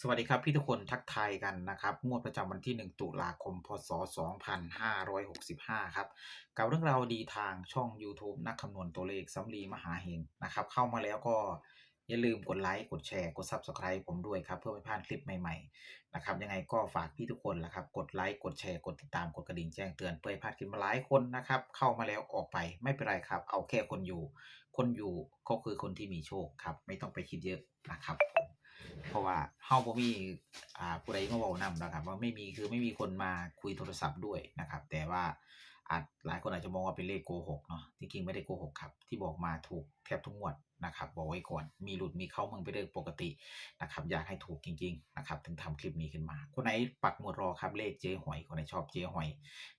สวัสดีครับพี่ทุกคนทักทายกันนะครับงวดประจำวันที่ 1 ตุลาคม พศ 2565 ครับ กับเรื่องราวดีทางช่อง YouTube นักคำนวณตัวเลขสำลีมหาเฮงนะครับ เข้ามาแล้วก็อย่าลืมกดไลค์กดแชร์กด Subscribe ผมด้วยครับ เพื่อไม่พลาดคลิปใหม่ๆนะครับยังไงก็ฝากพี่ทุกคนละครับ กดไลค์กดแชร์กดติดตามกดกระดิ่งแจ้งเตือนเพื่อไม่พลาดคลิปมาหลายคนนะครับ เข้ามาแล้วออกไปไม่เป็นไรครับ เอาแค่คนอยู่ คนอยู่ก็คือคนที่มีโชคครับ ไม่ต้องไปคิดเยอะนะครับผม เพราะว่าเฮาบ่มีอ่าผู้ใดมาเว้านำนะครับ ว่าไม่มีคือไม่มีคนมาคุยโทรศัพท์ด้วยนะครับ แต่ว่าอาจหลายคนอาจจะมองว่าเป็นเลขโกหกเนาะจริงๆไม่ได้โกหกครับ ที่บอกมาถูกแทบทุกงวด นะครับบอกไว้ก่อนมีหลุดมีเข้าเมืองไปเรื่องปกตินะครับอยากให้ถูกจริงๆนะครับถึงทำคลิปนี้ขึ้นมา คนไหนปักหมุดรอครับเลขเจ๊หอยคนไหนชอบเจ๊หอย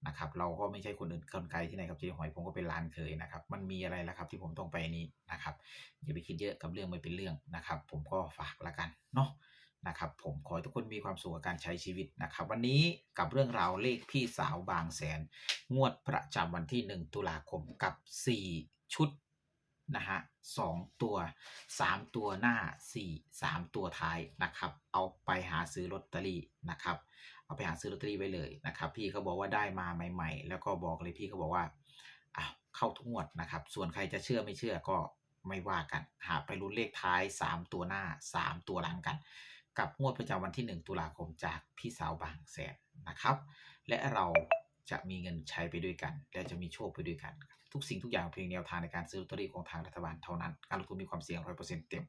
นะครับเราก็ไม่ใช่คนอื่นคนไกลที่ไหนครับเจ๊หอยผมก็เป็นร้านเคยนะครับมันมีอะไรแล่ะครับที่ผมต้องไปนี้นะครับอย่าไปคิดเยอะกับเรื่องไม่เป็นเรื่องนะครับ ผมก็ฝากละกันเนาะนะครับผมขอให้ทุกคนมีความสุขกับการใช้ชีวิตนะครับ วันนี้กับเรื่องราวเลขพี่สาวบางแสน งวดประจำวันที่ 1 ตุลาคมกับ 4 ชุด นะฮะสองตัว3ตัวหน้า4 3ตัวท้ายนะครับ เอาไปหาซื้อลอตเตอรี่นะครับ เอาไปหาซื้อลอตเตอรี่ไว้เลยนะครับ พี่เขาบอกว่าได้มาใหม่ ๆ แล้วก็บอกเลยพี่เขาบอกว่าอ้าวเข้าทุกงวดนะครับ ส่วนใครจะเชื่อไม่เชื่อก็ไม่ว่ากันหาไปลุ้นเลขท้าย 3 ตัวหน้า 3 ตัวหลังกัน กับงวดประจำวันที่ 1 ตุลาคมจากพี่สาวบางแสนนะครับ และเราจะมีเงินใช้ไปด้วยกัน และจะมีโชคไปด้วยกัน ทุกสิ่งทุกอย่างเพียงแนวทางในการซื้อลอตเตอรี่ของทางรัฐบาลเท่านั้น การลงทุนมีความเสี่ยง100%เปอร์เซ็นต์เต็ม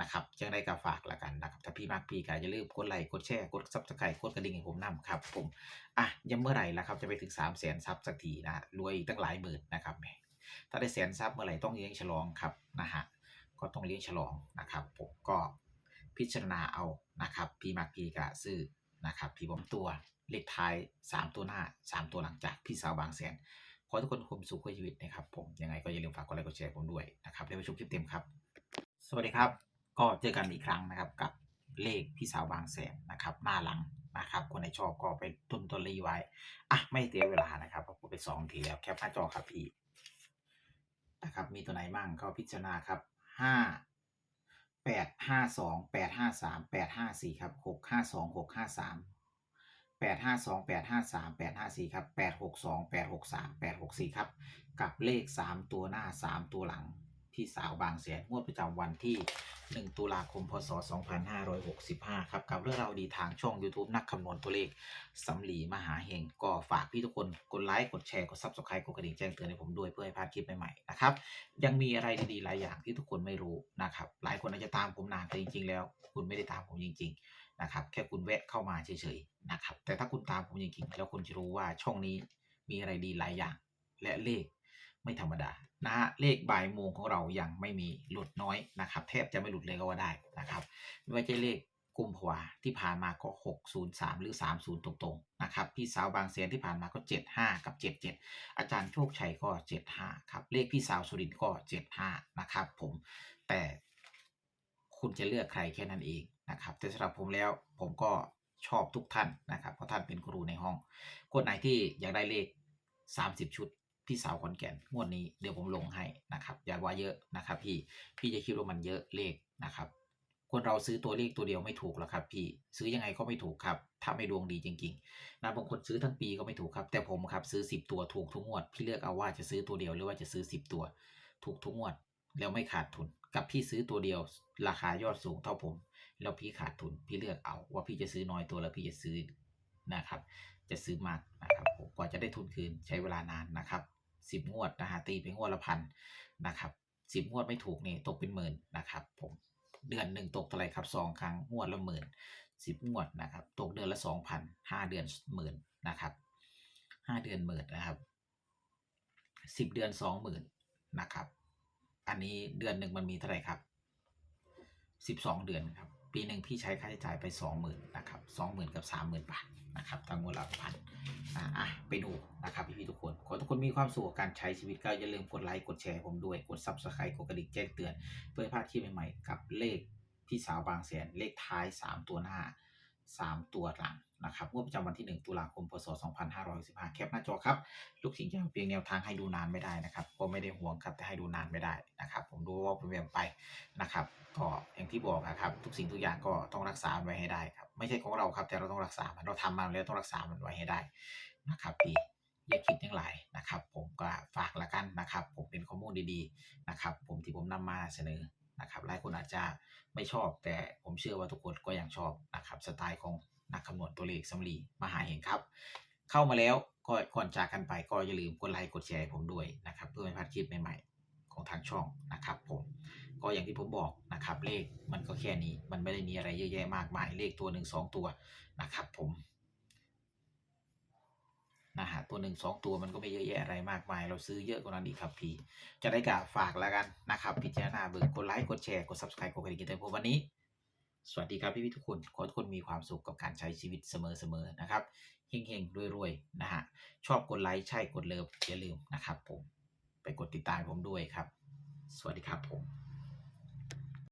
นะครับยังไงก็ฝากละกันนะครับถ้าพี่มากพี่ก็อย่าลืมกดไลค์กดแชร์กดซับสไครต์กดกระดิ่งให้ผมนำครับผมอะยังเมื่อไหร่ละครับจะไปถึง3 0 0 0 0 0ซับสักทีนะรวยอีกตั้งหลายหมื่นนะครับแหมถ้าได้แสนซับเมื่อไหร่ต้องเลี้ยงฉลองครับนะฮะก็ต้องเลี้ยงฉลองนะครับผมก็พิจารณาเอานะครับพี่มักพี่กะซื้อนะครับพี่ผมตัวเลขท้าย 3 ตัวหน้า 3 ตัวหลังจากพี่สาวบางแสน ขอทุกคนความสุขในชีวิตนะครับผมยังไงก็อย่าลืมฝากกดไลค์กดแชร์ผมด้วยนะครับแล้ไปชมคลิปเต็มครับ สวัสดีครับ ก็เจอกันอีกครั้งนะครับกับเลขพี่สาวบางแสนนะครับหน้าหลังนะครับคนไหนชอบก็ไปตุนตัวรีไว้อะไม่เสียเวลานะครับเพราะผมไปสองทีแล้วแคปหน้าจอครับพี่นะครับมีตัวไหนบ้างก็พิจารณาครับห้าแปดห้าสองแปดห้าสามแปดห้าสี่ครับหกห้าสองหกห้าสาม แปดห้าสองแปดห้าสามแปดห้าสี่ครับแปดหกสองแปดหกสามแปดหกสี่ครับ กับเลขสามตัวหน้าสามตัวหลังพี่สาวบางแสนงวดประจำวันที่ 1 ตุลาคม พศ 2565 ครับกับเรื่องราวดีทางช่อง YouTube นักคำนวณตัวเลขสำลีมหาเฮงก็ฝากพี่ทุกคนกดไลค์ กดแชร์ กด Subscribe กดกระดิ่งแจ้งเตือนให้ผมด้วยเพื่อให้พลาดคลิปใหม่ๆนะครับ ยังมีอะไรดีๆ หลายอย่างที่ทุกคนไม่รู้นะครับ หลายคนอาจจะตามผมนานแต่จริงๆ แล้ว คุณไม่ได้ตามผมจริง ๆ นะครับ แค่คุณแวะเข้ามาเฉยๆนะครับ แต่ถ้าคุณตามผมจริงๆแล้วคุณจะรู้ว่าช่องนี้มีอะไรดีหลายอย่าง และเลขไม่ธรรมดานะฮะเลขบ่ายโมงของเรายังไม่มีหลุดน้อยนะครับ แทบจะไม่หลุดเลยก็ว่าได้นะครับไม่ว่าจะเลขกุมภาวาที่ผ่านมาก็ 603 หรือ 30 ตรงๆนะครับพี่สาวบางแสนที่ผ่านมาก็ 75 กับ 77 อาจารย์โชคชัยก็ 75 ครับ เลขพี่สาวสุรินทร์ก็ 75 นะครับผมแต่คุณจะเลือกใครแค่นั้นเอง นะครับแต่สำหรับผมแล้วผมก็ชอบทุกท่านนะครับเพราะท่านเป็นครูในห้องคนไหนที่อยากได้เลข 30 ชุดพี่สาวขอนแก่นงวดนี้เดี๋ยวผมลงให้นะครับอย่าว่าเยอะนะครับ พี่พี่จะคิดว่ามันเยอะเลขนะครับ คนเราซื้อตัวเลขตัวเดียวไม่ถูกหรอกครับ พี่ซื้อยังไงก็ไม่ถูกครับ ถ้าไม่ดวงดีจริงๆนะบางคนซื้อทั้งปีก็ไม่ถูกครับ แต่ผมครับซื้อ 10 ตัวถูกทุกงวด พี่เลือกเอาว่าจะซื้อตัวเดียวหรือว่าจะซื้อ 10 ตัว ถูกทุกงวดแล้วไม่ขาดทุน กับพี่ซื้อตัวเดียว ราคายอดสูงเท่าผม แล้วพี่ขาดทุนพี่เลือกเอาว่าพี่จะซื้อน้อยตัวแล้วพี่จะซื้อนะครับ จะซื้อมากนะครับผมกว่าจะได้ทุนคืนใช้เวลานานนะครับสิบงวดนะฮะตีเป็นงวดละพันนะครับสิบงวดไม่ถูกนี่ตกเป็นหมื่นนะครับ ผมเดือนหนึ่งตกเท่าไหร่ครับสองครั้งงวดละหมื่นสิบงวดนะครับ ตกเดือนละสองพันห้าเดือนหมื่นนะครับห้าเดือนหมื่นนะครับสิบเดือนสองหมื่นนะครับ อันนี้เดือนหนึ่งมันมีเท่าไหร่ครับสิบสองเดือนครับ ปีหนึ่งพี่ใช้ค่าใช้จ่ายไปสองหมื่นนะครับสองหมื่นกับสามหมื่นบาทนะครับทั้งหมดละพันอะอะไปดูนะครับพี่ๆทุกคน ขอทุกคนมีความสุขกับการใช้ชีวิตก็อย่าลืมกดไลค์กดแชร์ผมด้วยกด subscribe กดกระดิ่งแจ้งเตือน เพื่อพลาดคลิปใหม่ๆกับเลขพี่สาวบางแสนเลขท้าย 3 ตัวหน้า 3 ตัวหลัง นะครับงวดประจำวันที่ 1 ตุลาคม พศ 2515แคปหน้าจอครับ ลูกศิษย์ยังเพียงแนวทางให้ดูนานไม่ได้นะครับ ก็ไม่ได้ห่วงครับแต่ให้ดูนานไม่ได้นะครับ ผมดูว่าเป็นไปนะครับ ก็อย่างที่บอกนะครับ ทุกสิ่งทุกอย่างก็ต้องรักษาไว้ให้ได้ครับ ไม่ใช่ของเราครับ แต่เราต้องรักษา มัน เราทำมาแล้วต้องรักษา มันไว้ให้ได้นะครับพี่อย่าคิดอย่างไรนะครับ ผมก็ฝากละกันนะครับ ผมเป็นข้อมูลดีๆนะครับ ผมที่ผมนำมาเสนอนะครับหลายคนอาจจะไม่ชอบ แต่ผมเชื่อว่าทุกคนก็ยังชอบนะครับสไตล์ของ นักคำนวณตัวเลขสำลีมหาเห็นครับ เข้ามาแล้วก็ก่อนจากกันไปก็อย่าลืมกดไลค์กดแชร์ผมด้วยนะครับ เพื่อไม่พลาดคลิปใหม่ๆ ของทางช่องนะครับผมก็อย่างที่ผมบอกนะครับ เลขมันก็แค่นี้ มันไม่ได้มีอะไรเยอะแยะมากมายเลขตัวหนึ่งสองตัวนะครับ ผมนะฮะตัวหนึ่งสองตัวมันก็ไม่เยอะแยะอะไรมากมาย เราซื้อเยอะกว่านั้นอีกครับพี่ จะได้กะฝากแล้วกันนะครับ พิจารณาเบิกกดไลค์กดแชร์กด subscribe กดกระดิ่งกันเตือนผมวันนี้ สวัสดีครับพี่พี่ทุกคนขอให้ทุกคนมีความสุขกับการใช้ชีวิตเสมอๆนะครับเฮงๆรวยๆนะฮะชอบกดไลค์ใช่กดเลิฟอย่าลืมนะครับผมไปกดติดตามผมด้วยครับ สวัสดีครับผม